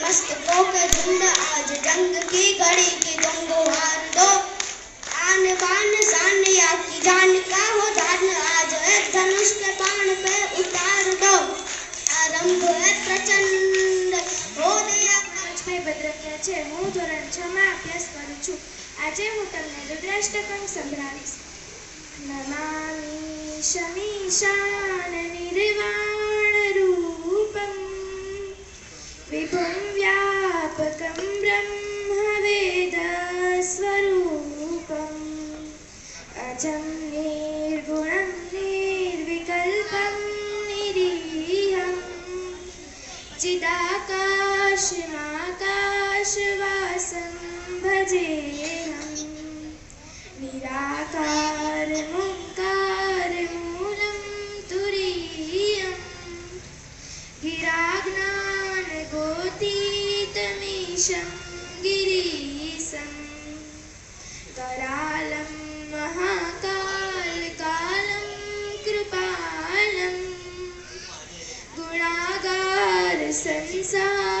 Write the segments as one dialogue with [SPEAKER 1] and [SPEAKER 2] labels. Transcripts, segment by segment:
[SPEAKER 1] मस्तकों के झुंड आज जंग की घड़ी की तुम गुहार दो आन बान शान या की जान का हो जान आज एक धनुष के बाण पे उतार दो આરંભ હે પ્રચંડ હો દયા
[SPEAKER 2] ભાઈ ભદ્રકિયા છે હું ધોરણ છ માં અભ્યાસ કરું છું આજે હું તમને રુદ્રાષ્ટકમ સંભળાવીશ નમામિ શમીશાન નિર્વાણ જે નિરાકાર ઓંકાર મૂલમ તુરીયમ ગિરાજ્ઞાન ગોતીતમીશમ ગિરીશમ કરાલમ મહાકાલ કાલમ કૃપાલમ ગુણાગાર સંસાર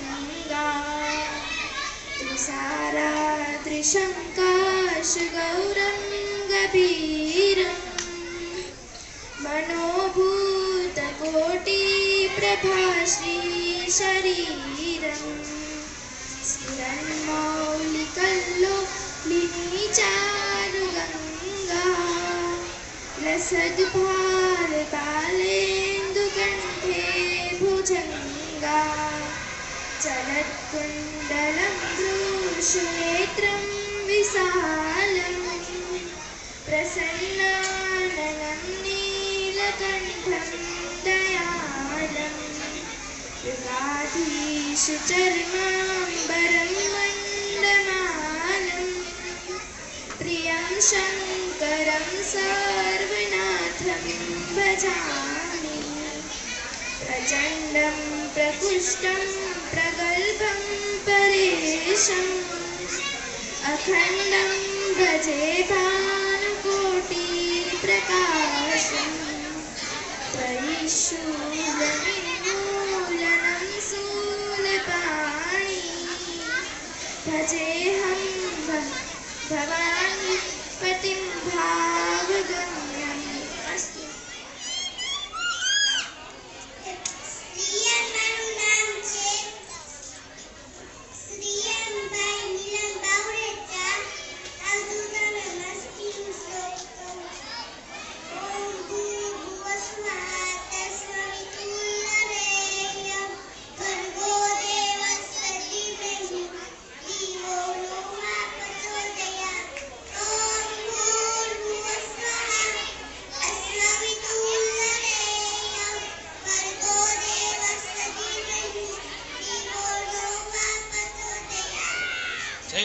[SPEAKER 2] सारात्रिशङ्काशगौरं गभीरं मनोभूतकोटी प्रभा श्रीशरीरं स्थिरन्मौलिकल्लोलिनीचारुगङ्गा भुजङ्गा चलत्कुण्डलम् क्षेत्रं विशालं प्रसन्नानयं नीलकण्ठं दयानं युगाधीशचर्माम्बरं मण्डमानं प्रियं शङ्करं सर्वनाथं भजामि। प्रचण्डं प्रकुष्टं प्रगल्भं परेशम् अखण्डं भजे भानुकोटिप्रकाशम् त्वयिशूलनिर्मूलनं शूलपाणि भजेऽहं भ- भवानि पतिं भावगम्यम्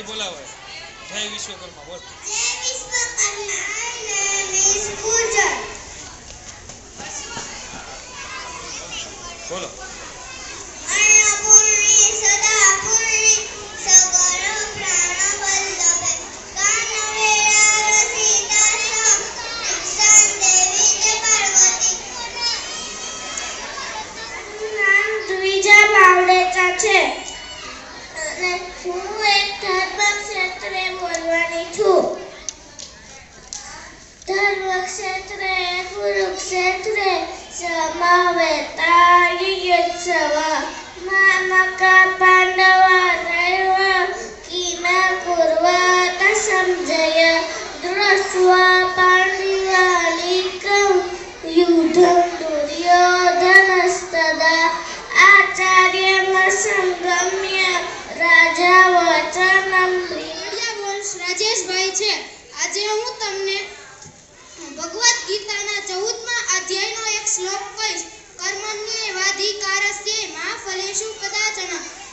[SPEAKER 3] બોલાવે. જય વિશ્વકર્મા બોલ. બોલો.
[SPEAKER 1] શ્લોક કહીશ કર્મણ્યેવાધિકારસ્ય મા ફલેષુ કદાચન.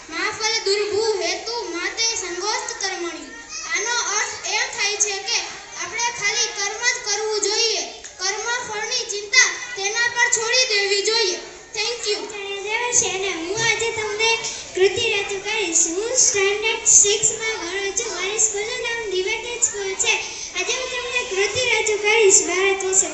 [SPEAKER 1] મા ફલ દુર્ભુ હેતુ માતે સંગોસ્ત કર્મણી. આનો અર્થ એમ થાય છે કે આપણે ખાલી કર્મ જ કરવું જોઈએ. કર્મ ફળની ચિંતા તેના પર છોડી દેવી જોઈએ. થેન્ક યુ
[SPEAKER 2] દેવા છે અને હું આજે તમને કૃતિ રજૂ કરીશ. હું સ્ટાન્ડર્ડ સિક્સમાં ભણું છું. મારી સ્કૂલનું નામ ડિવાઇડેડ સ્કૂલ છે. આજે હું તમને કૃતિ રજૂ કરીશ. ભારત વિશે.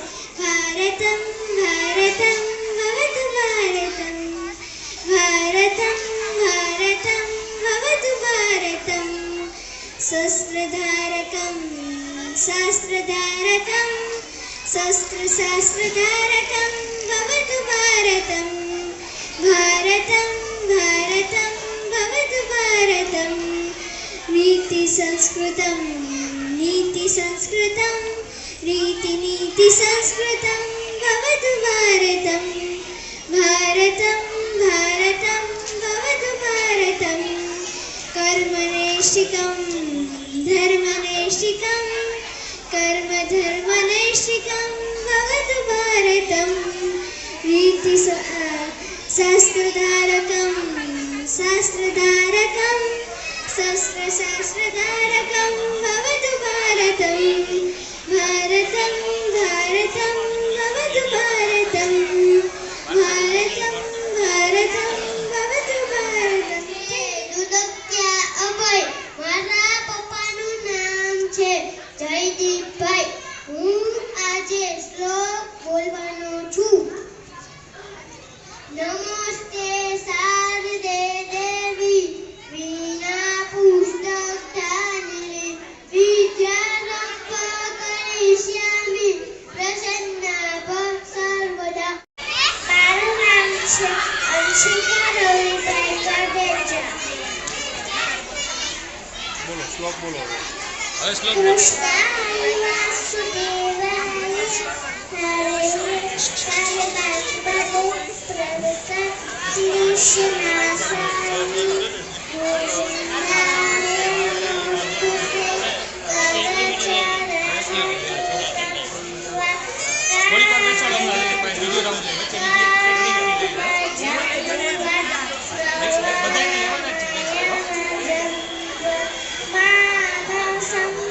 [SPEAKER 2] शाश्वतारकं भवतु भारतं। भारतं भारतं भवतु भारतं। नीतिसंस्कृतं नीतिसंस्कृतं रीतिनीतिसंस्कृतं भवतु भारतं। भारतं भारतं भवतु भारतं। कर्मनैष्ठिकं धर्मनैष्ठिकं कर्मधर्मनैष्ठिकम् ભારતમ રીતિ શાસ્ત્રધારકમ શાસ્ત્રધારકમ ભારતમ ભારતમ ભવતુ ભારતમ ભારતમ ભારતમ
[SPEAKER 1] છે જયદીપભાઈ શ્લોક
[SPEAKER 3] બોલો હવે હવે શ્લોક બોલો
[SPEAKER 2] કૃષ્ણાય さ
[SPEAKER 3] ん